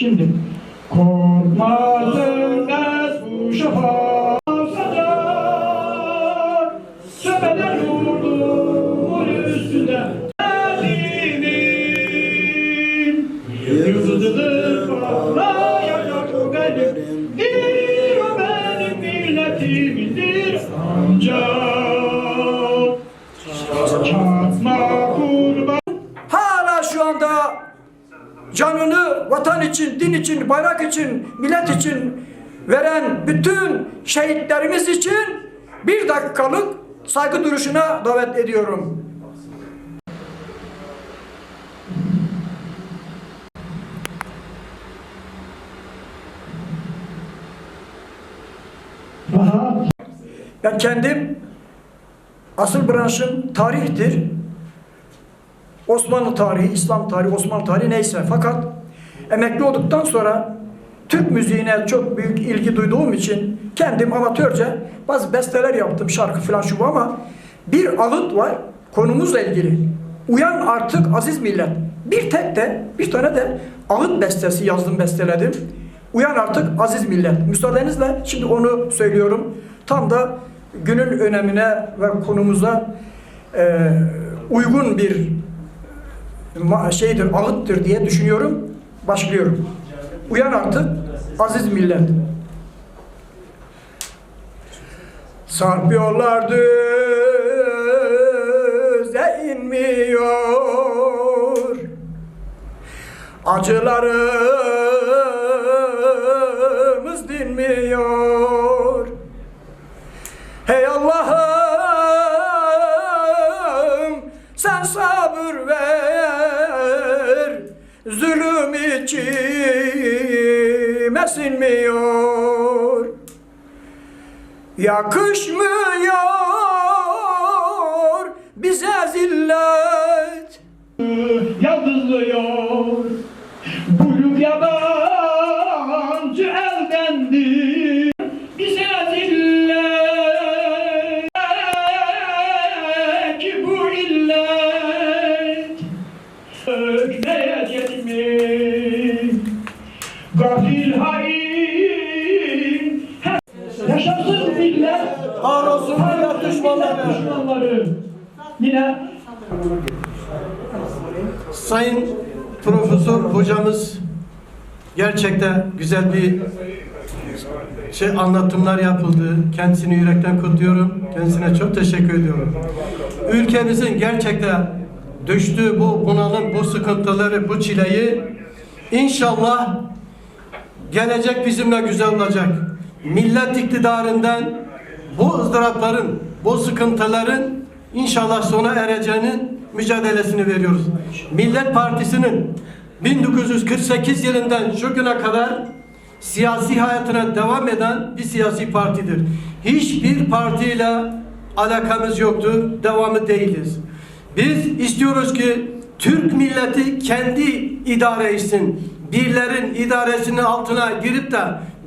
Şimdi Korkmaz ölmez bu şafak yurdumun üstünde Elimin Yıldızıdır canını vatan için, din için, bayrak için, millet için veren bütün şehitlerimiz için bir dakikalık saygı duruşuna davet ediyorum. Ben kendim asıl branşım tarihtir. Osmanlı tarihi, İslam tarihi, Osmanlı tarihi neyse. Fakat emekli olduktan sonra Türk müziğine çok büyük ilgi duyduğum için kendim amatörce bazı besteler yaptım, şarkı falan şu bu ama bir ağıt var konumuzla ilgili. Uyan artık aziz millet. Bir tek de, bir tane de ağıt bestesi yazdım, besteledim. Uyan artık aziz millet. Müsaadenizle şimdi onu söylüyorum. Tam da günün önemine ve konumuza e, uygun bir şeydir, ağıttır diye düşünüyorum. Başlıyorum. Uyan artık aziz millet. Sarp yollar düze inmiyor Acılarımız dinmiyor Zulüm içime sinmiyor. Yakışmıyor bize zillet. Yaldızlıyor Gafil hain Yaşasın millet Kahrolsun millet düşmanları. düşmanları Yine Sayın Profesör hocamız gerçekten güzel bir şey anlatımlar yapıldı. Kendisini yürekten kutluyorum. Kendisine çok teşekkür ediyorum. Ülkemizin gerçekten düştüğü bu bunalım, bu sıkıntıları, bu çileyi inşallah gelecek bizimle güzel olacak. Millet iktidarından bu ızdırapların, bu sıkıntıların inşallah sona ereceğinin mücadelesini veriyoruz. Millet Partisi'nin 1948 yılından şu güne kadar siyasi hayatına devam eden bir siyasi partidir. Hiçbir partiyle alakamız yoktur, devamı değiliz. Biz istiyoruz ki Türk milleti kendi idare etsin. Birlerin idaresinin altına girip de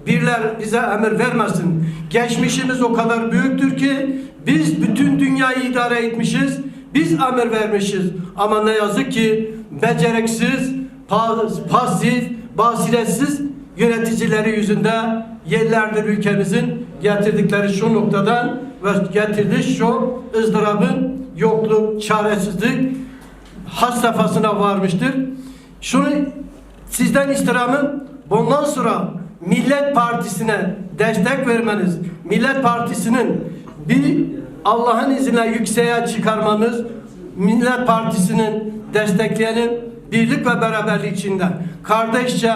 birler bize emir vermesin. Geçmişimiz o kadar büyüktür ki biz bütün dünyayı idare etmişiz. Biz emir vermişiz. Ama ne yazık ki beceriksiz, pa- pasif, basiretsiz yöneticileri yüzünden yıllardır ülkemizin getirdikleri şu noktadan ve getirdiği şu ızdırabın yokluk, çaresizlik has safhasına varmıştır. Şunu sizden istirhamım bundan sonra Millet Partisi'ne destek vermeniz, Millet Partisi'nin bir Allah'ın izniyle yükseğe çıkarmamız, Millet Partisi'nin destekleyelim birlik ve beraberlik içinde. Kardeşçe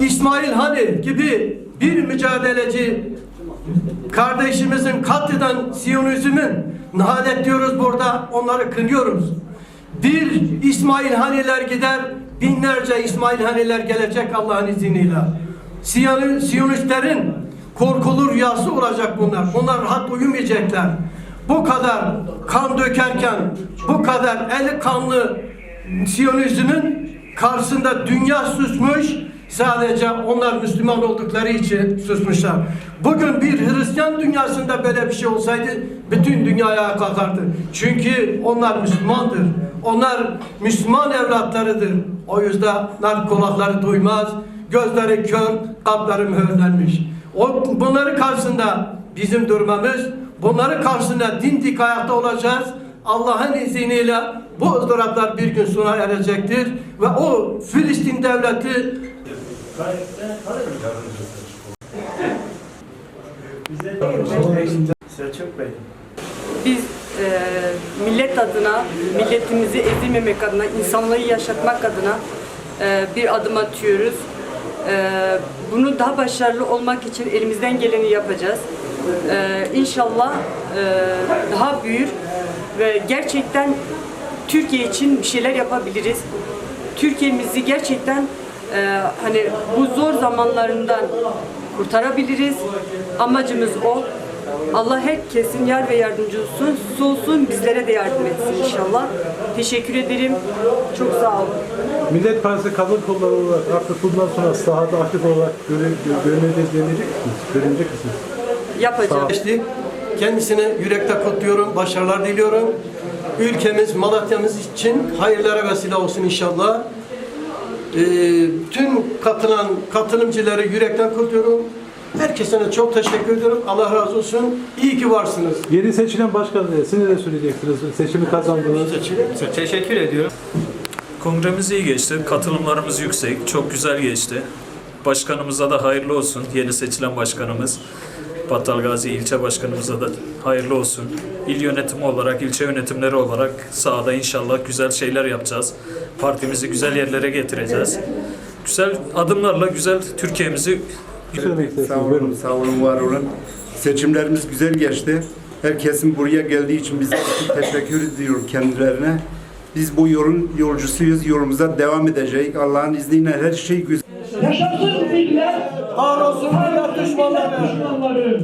İsmail Hani gibi bir mücadeleci kardeşimizin katleden Siyonizmin nalet diyoruz burada onları kınıyoruz. Bir İsmail Haniler gider binlerce İsmail Haniler gelecek Allah'ın izniyle. Siyon- Siyonistlerin korkulu rüyası olacak bunlar. Bunlar rahat uyumayacaklar. Bu kadar kan dökerken bu kadar eli kanlı Siyonizmin karşısında dünya susmuş Sadece onlar Müslüman oldukları için susmuşlar. Bugün bir Hristiyan dünyasında böyle bir şey olsaydı bütün dünya ayağa kalkardı. Çünkü onlar Müslümandır. Onlar Müslüman evlatlarıdır. O yüzden nar kulakları duymaz, gözleri kör, kalpleri mühürlenmiş. O, bunları karşısında bizim durmamız, bunları karşısında dimdik ayakta olacağız. Allah'ın izniyle bu ızdıraplar bir gün sona erecektir ve o Filistin devleti Selçuk Bey. Biz e, millet adına, milletimizi ezilmemek adına, insanlığı yaşatmak adına e, bir adım atıyoruz. E, bunu daha başarılı olmak için elimizden geleni yapacağız. E, inşallah e, daha büyür ve gerçekten Türkiye için bir şeyler yapabiliriz. Türkiye'mizi gerçekten e, hani bu zor zamanlarından kurtarabiliriz. Amacımız o. Allah herkesin yar ve yardımcı olsun. Su olsun bizlere de yardım etsin inşallah. Teşekkür ederim. çok sağ olun. Millet Partisi kadın kolları olarak artık bundan sonra sahada aktif olarak görev, görmeye de deneyecek misiniz? Görünecek misiniz? Yapacağım. geçtik. Kendisini yürekte kutluyorum, başarılar diliyorum. Ülkemiz, Malatya'mız için hayırlara vesile olsun inşallah. Ee, tüm katılan katılımcıları yürekten kutluyorum. Herkese de çok teşekkür ediyorum. Allah razı olsun. İyi ki varsınız. Yeni seçilen başkan e, siz ne söyleyeceksiniz? Seçimi kazandınız. Teşekkür ediyorum. Kongremiz iyi geçti. Katılımlarımız yüksek. Çok güzel geçti. Başkanımıza da hayırlı olsun. Yeni seçilen başkanımız. Battal Gazi ilçe başkanımıza da hayırlı olsun. İl yönetimi olarak, ilçe yönetimleri olarak sahada inşallah güzel şeyler yapacağız. Partimizi güzel yerlere getireceğiz. Güzel adımlarla güzel Türkiye'mizi Sağ olun, sağ olun, var olun. Seçimlerimiz güzel geçti. Herkesin buraya geldiği için biz teşekkür ediyorum kendilerine. Biz bu yolun yolcusuyuz, yolumuza devam edeceğiz. Allah'ın izniyle her şey güzel. Yaşasın millet. Kahrolsun millet düşmanları. düşmanları.